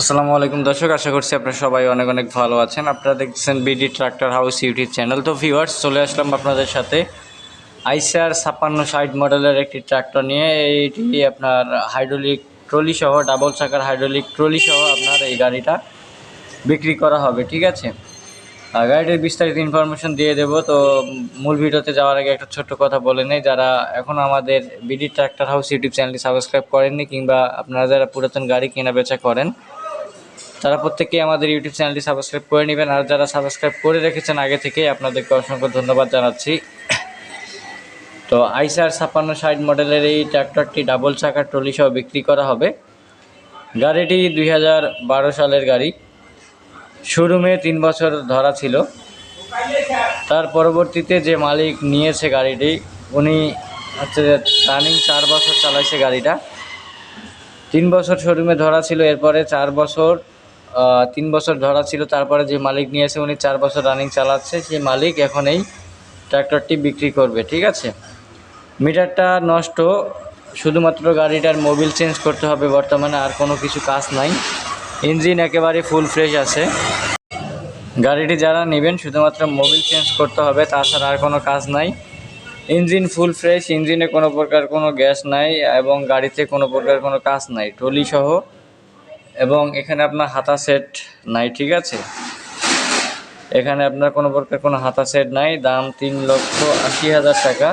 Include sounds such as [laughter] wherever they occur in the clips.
আসসালামু আলাইকুম দর্শক, আশা করছি আপনারা সবাই অনেক অনেক ভালো আছেন। আপনারা দেখছেন B D tractor house YouTube channel. তো ভিউয়ার্স চলে আসলাম আপনাদের সাথে আইসার ছাপ্পান্ন ষাট মডেলের একটি ট্রাক্টর নিয়ে। এইটি আপনার হাইড্রোলিক ট্রলি সহ ডাবল চাকার হাইড্রোলিক ট্রলি সহ আপনার এই গাড়িটা বিক্রি করা হবে, ঠিক আছে? গাড়িটির বিস্তারিত ইনফরমেশন দিয়ে দেবো। তো মূল ভিডিওতে যাওয়ার আগে একটা ছোট্ট কথা বলে নেই। যারা এখন আমাদের B D tractor house YouTube চ্যানেলটি সাবস্ক্রাইব করেননি কিংবা আপনারা যারা পুরাতন গাড়ি কেনা বেচা করেন তারা প্রত্যেকেই আমাদের ইউটিউব চ্যানেলটি সাবস্ক্রাইব করে নেবেন। আর যারা সাবস্ক্রাইব করে রেখেছেন আগে থেকেই আপনাদেরকে অসংখ্য ধন্যবাদ জানাচ্ছি। [coughs] তো আইসার ছাপ্পান্ন ষাট মডেলের এই ট্র্যাক্টরটি ডাবল চাকার ট্রলি সহ বিক্রি করা হবে। গাড়িটি দুই হাজার বারো সালের গাড়ি। শোরুমে তিন বছর ধরা ছিল। তার পরবর্তীতে যে মালিক নিয়েছে গাড়িটি, উনি হচ্ছে যে রানিং চার বছর চালাইছে গাড়িটা। তিন বছর শোরুমে ধরা ছিল, এরপরে চার বছর তিন বছর ধরা ছিল, তারপরে যে মালিক নিয়েছে উনি চার বছর রানিং চালাচ্ছে, সেই মালিক এখন এই ট্র্যাক্টরটি বিক্রি করবে, ঠিক আছে? মিটারটা নষ্ট, শুধুমাত্র গাড়িটার মোবিল চেঞ্জ করতে হবে, বর্তমানে আর কোনো কিছু কাজ নাই। ইঞ্জিন একেবারে ফুল ফ্রেশ আছে। গাড়িটি যারা নেবেন, শুধুমাত্র মোবিল চেঞ্জ করতে হবে, তাছাড়া আর কোনো কাজ নাই। ইঞ্জিন ফুল ফ্রেশ ইঞ্জিনে কোনো প্রকার কোনো গ্যাস নাই এবং গাড়িতে কোনো প্রকার কোনো কাজ নাই, ট্রলি সহ এবং এখানে আপনার হাতা সেট নাই, ঠিক আছে? এখানে আপনার কোনো প্রকার কোনো হাতা সেট নাই, দাম তিন লক্ষ আশি হাজার টাকা।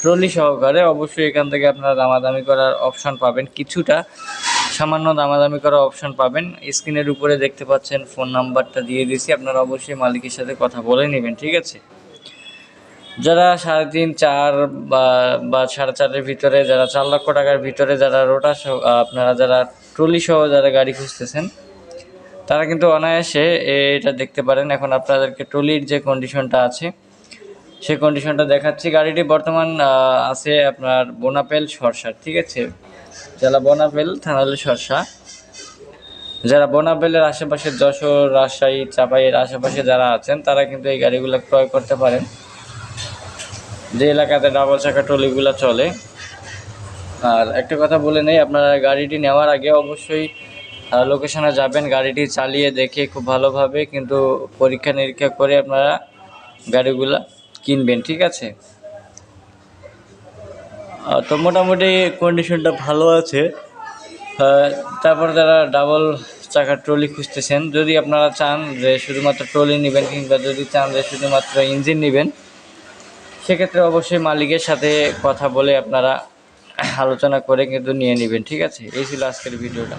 ট্রলি সহকারে অবশ্যই এখান থেকে আপনারা দামাদামি করার অপশন পাবেন। কিছুটা সামান্য দামাদামি করার অপশন পাবেন। স্ক্রিনের উপরে দেখতে পাচ্ছেন ফোন নাম্বারটা দিয়ে দিয়েছি। আপনারা অবশ্যই মালিকের সাথে কথা বলে নেবেন, ঠিক আছে? যারা সাড়ে তিন চার বা সাড়ে চারের ভিতরে, যারা চার লক্ষ টাকার ভিতরে, যারা রোটা সহ আপনারা যারা ট্রলি সহ যারা গাড়ি খুঁজতেছেন, তারা কিন্তু অনায়াসে এটা দেখতে পারেন। এখন আপনাদেরকে ট্রলির যে কন্ডিশনটা আছে সেই কন্ডিশনটা দেখাচ্ছি। গাড়িটি বর্তমান আছে আপনার বোনাপেল সরষা ঠিক আছে? জেলা বনাপেল থানাল সরষা যারা বনাপেলের আশেপাশে যশোর, রাজশাহী, চাপাইয়ের আশেপাশে যারা আছেন, তারা কিন্তু এই গাড়িগুলো ক্রয় করতে পারেন। যে এলাকাতে ডাবল চাকা ট্রলিগুলো চলে। আর একটা কথা বলে নেই, আপনারা গাড়িটি নেওয়ার আগে অবশ্যই লোকেশনে যাবেন, গাড়িটি চালিয়ে দেখে খুব ভালোভাবে, কিন্তু পরীক্ষা নিরীক্ষা করে আপনারা গাড়িগুলা কিনবেন, ঠিক আছে? তো মোটামুটি কন্ডিশনটা ভালো আছে। তারপর যারা ডাবল চাকার ট্রলি খুঁজতেছেন, যদি আপনারা চান যে শুধুমাত্র ট্রলি নেবেন কিংবা যদি চান যে শুধুমাত্র ইঞ্জিন নেবেন সেক্ষেত্রে অবশ্যই মালিকের সাথে কথা বলে আপনারা আলোচনা করে কিন্তু নিয়ে নেবেন, ঠিক আছে? এই ছিল আজকের ভিডিওটা।